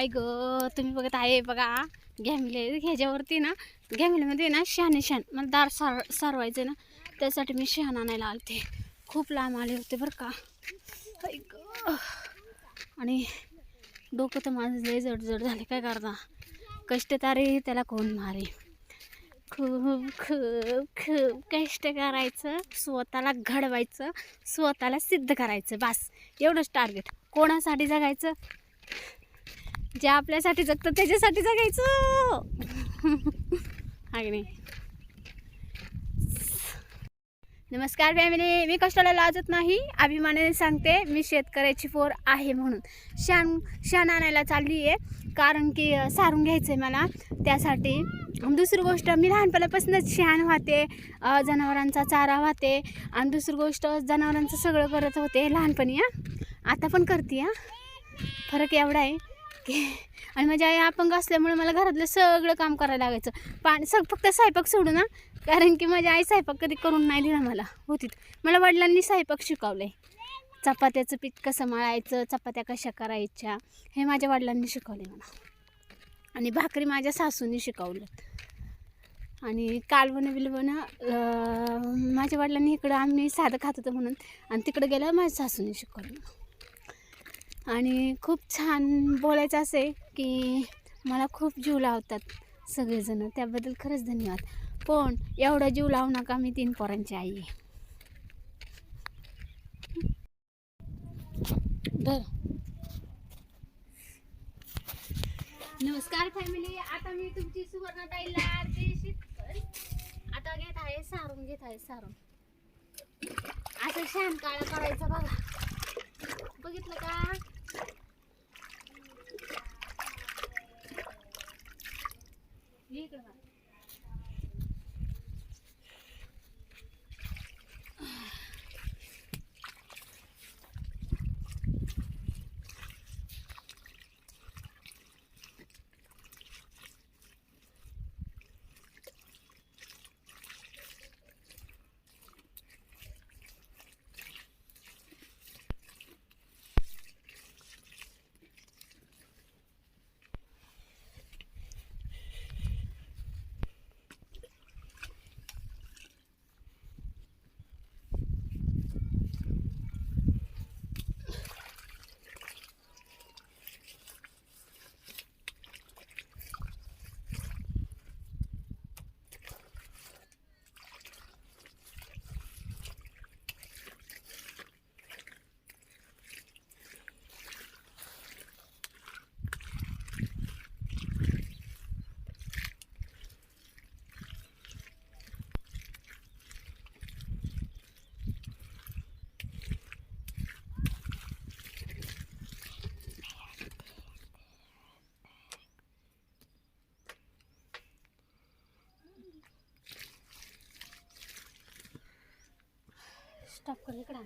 ऐक तुम्ही बघत आहे बघा. घॅमिले ह्याच्यावरती ना घॅमिलेमध्ये ना शहाणे शहाण. मला दार सार सारवायचे ना त्यासाठी मी शहाण आणायला आलते. खूप लांब आले होते बरं का. ऐक आणि डोकं तर माझं लय जडजड झाले काय करता? कष्ट तारे त्याला कोण मारे? खूप खूप खूप कष्ट करायचं स्वतःला घडवायचं स्वतःला सिद्ध करायचं बस. एवढंच टार्गेट कोणासाठी जगायचं? जे आपल्यासाठी जगतं त्याच्यासाठी जगायचं. आणि नाही? नमस्कार फॅमिली मी कष्टाला लाजत नाही. अभिमानाने सांगते मी शेतकऱ्याची पोर आहे म्हणून. शान शान आणायला चालली आहे कारण की सारून घ्यायचं आहे मला. त्यासाठी दुसरी गोष्ट मी लहानपणापासूनच शहाण वाहते जनावरांचा चारा वाहते आणि दुसरी गोष्ट जनावरांचं सगळं करत होते लहानपणी हां. आता पण करते हां. फरक एवढा आहे की आणि माझी आई अपंग असल्यामुळे मला घरातलं सगळं काम करायला लागायचं. पाणी सग फक्त स्वयंपाक सोडू ना. कारण की माझी आई स्वयंपाक कधी करून नाही दिला मला. होती. मला वडिलांनी स्वयंपाक शिकवलं आहे चपात्याचं पीठ कसं मळायचं चपात्या कशा करायच्या हे माझ्या वडिलांनी शिकवले मला. आणि भाकरी माझ्या सासूनी शिकवलं आणि कालवणं बिलवणं माझ्या वडिलांनी इकडं आम्ही साधं खात होतं म्हणून. आणि तिकडं गेलं माझ्या सासूने शिकवलं. मला. आणि खूप छान बोलायचं असे की मला खूप जीव लावतात सगळेजणं. त्याबद्दल खरंच धन्यवाद. पण एवढा जीव लावू नका मी तीन पोरांची आई आहे. नमस्कार फॅमिली आता मी तुमची सुवर्णताईला आता घेत आहे सारून घेत आहे सारून. असं शान काळ करायचं बघा. बघितलं का? ठीक आहे स्टॉप कर इकडं आण.